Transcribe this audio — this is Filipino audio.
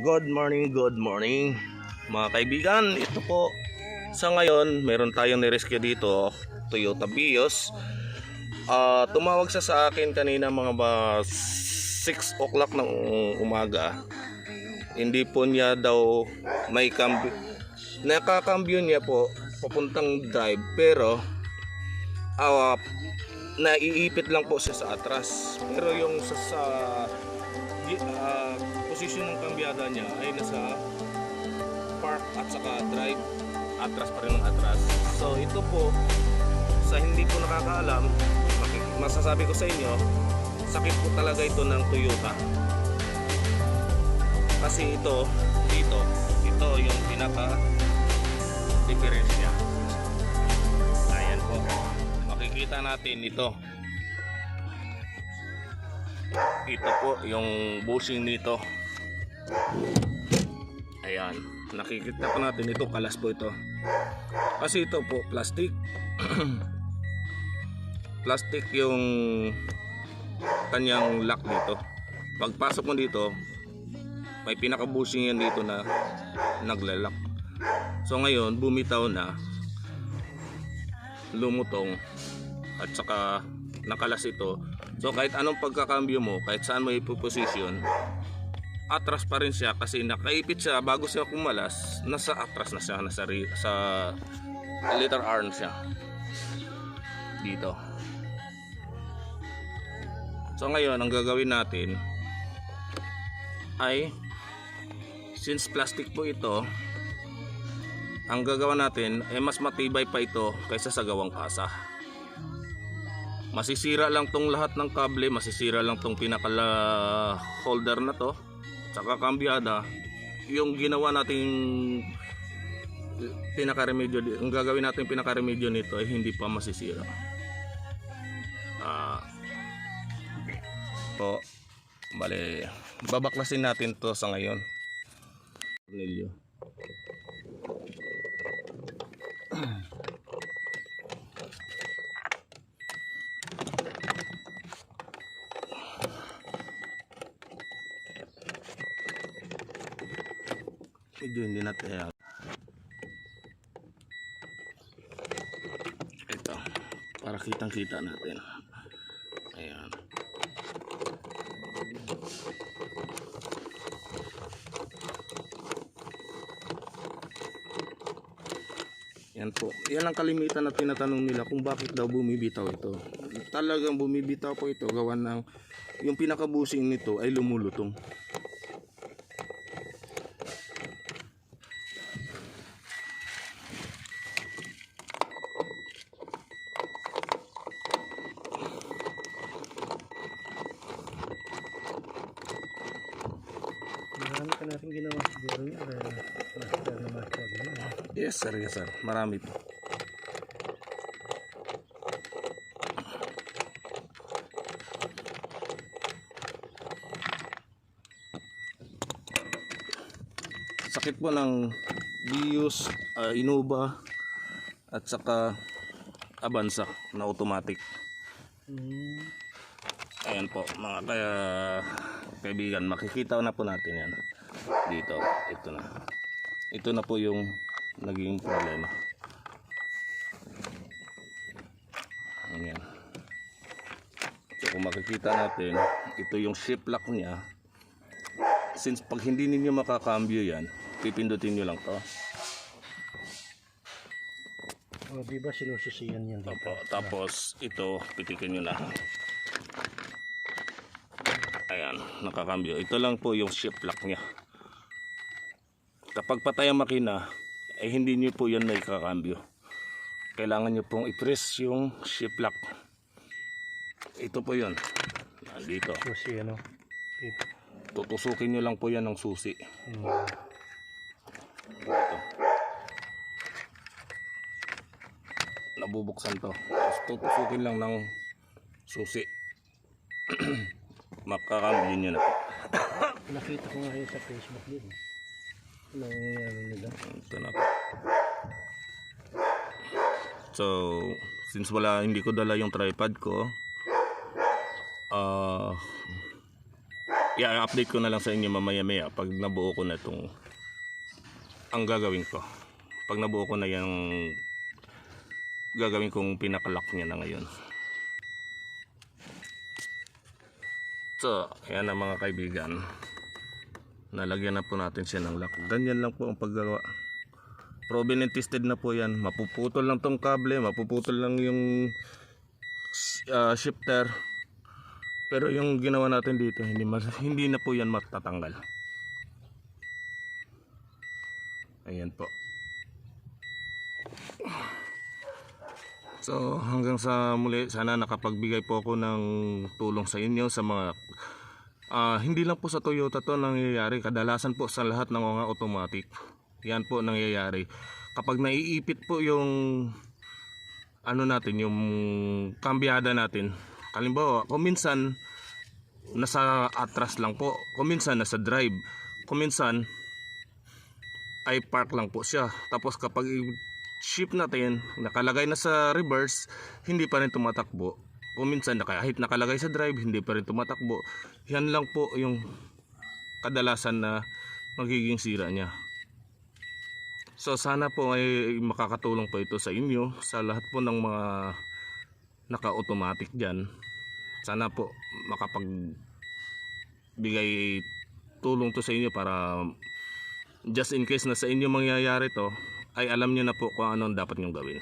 Good morning, good morning mga kaibigan. Ito po sa ngayon, meron tayong nirescue dito, Toyota Vios. Ah, tumawag siya sa akin kanina mga ba 6 o'clock ng umaga. Hindi po niya daw may cambio. Nakakambyo niya po papuntang drive pero ah, naiipit lang po siya sa atras. Pero yung sa, sa gi- posisyon ng kambyada niya ay nasa park at saka drive atras pa rin ng atras. So ito po sa hindi po nakakaalam, masasabi ko sa inyo, sakit po talaga ito ng Toyota. Kasi ito, dito, ito yung pinaka difference niya. Ayan po. Makikita natin ito. Ito po yung bushing nito. Ayan. Nakikita po natin ito. Kalas po ito. Kasi ito po plastic. plastic yung kanyang lock dito. Pagpasok mo dito, may pinaka-bushing yan dito na naglalak. So ngayon, bumitaw na lumutong at saka nakalas ito. So kahit anong pagkakambyo mo, kahit saan mo ipoposition, atras pa rin siya kasi nakaipit siya bago siya kumalas, nasa atras na siya, nasa sa letter R na siya. Dito. So ngayon, ang gagawin natin ay since plastic po ito, ang gagawa natin ay mas matibay pa ito kaysa sa gawang kasa. Masisira lang tong lahat ng kable, masisira lang tong pinakala holder na to, saka kambyada. Yung ginawa nating pinaka-remedyo, ang gagawin natin pinaka-remedyo nito ay hindi pa masisira. Ah, po, bale, babaklasin natin to sa ngayon. Cornelio. Medyo hindi natin ayan. Ito, para kitang kita natin. Ayan. Yan po. Yan ang kalimitan na tinatanong nila kung bakit daw bumibitaw ito. Talagang bumibitaw po ito gawa ng yung pinakabusing nito ay lumulutong. Marami ka natin ginawa siguro yun. Kaya master na master na. Yes sir, yes sir. Marami po. Sakit po ng Vios, uh, Innova at saka Avanza na automatic. Hmm. Ayan po, mga kaya kaibigan, makikita na po natin yan. Dito, ito na. Ito na po yung naging problema. Ayan. So kung makikita natin, ito yung shift lock niya. Since pag hindi ninyo makakambyo yan, pipindutin nyo lang to. O, di ba sinususiyan yan dito? Opo, tapos ito, pitikin nyo na. Ayan, nakakambyo. Ito lang po yung shift lock niya. Kapag patay ang makina, ay hindi nyo po yan may kakambyo. Kailangan nyo pong i-press yung shift lock. Ito po yun. Nandito. Susi ano? Tutusukin nyo lang po yan ng susi. Hmm. Nabubuksan to. Tapos tutusukin lang ng susi. Makakambyo nyo na po. Nakita ko nga yun sa Facebook din. Nang ano nila. Na po. So, since wala, hindi ko dala yung tripod ko, ah, i-update ko na lang sa inyo mamaya maya pag nabuo ko na itong ang gagawin ko. Pag nabuo ko na yung gagawin kong pinakalock niya na ngayon. So, yan na mga kaibigan. Nalagyan na po natin siya ng lock. Ganyan lang po ang paggawa. Proven and tested na po yan. Mapuputol lang tong kable, mapuputol lang yung ah, shifter. Pero yung ginawa natin dito, hindi, hindi na po yan matatanggal. Ayan po. So hanggang sa muli, sana nakapagbigay po ako ng tulong sa inyo sa mga ah, hindi lang po sa Toyota to nangyayari, kadalasan po sa lahat ng mga automatic. Yan po nangyayari. Kapag naiipit po yung ano natin, yung kambyada natin. Kalimbawa, kung minsan nasa atras lang po, kung minsan nasa drive, kung minsan ay park lang po siya. Tapos kapag shift natin, nakalagay na sa reverse, hindi pa rin tumatakbo. Kung minsan na kahit nakalagay sa drive, hindi pa rin tumatakbo. Yan lang po yung kadalasan na magiging sira niya. So sana po ay makakatulong po ito sa inyo, sa lahat po ng mga naka-automatic dyan. Sana po makapag bigay tulong to sa inyo para just in case na sa inyo mangyayari to ay alam nyo na po kung anong dapat nyong gawin.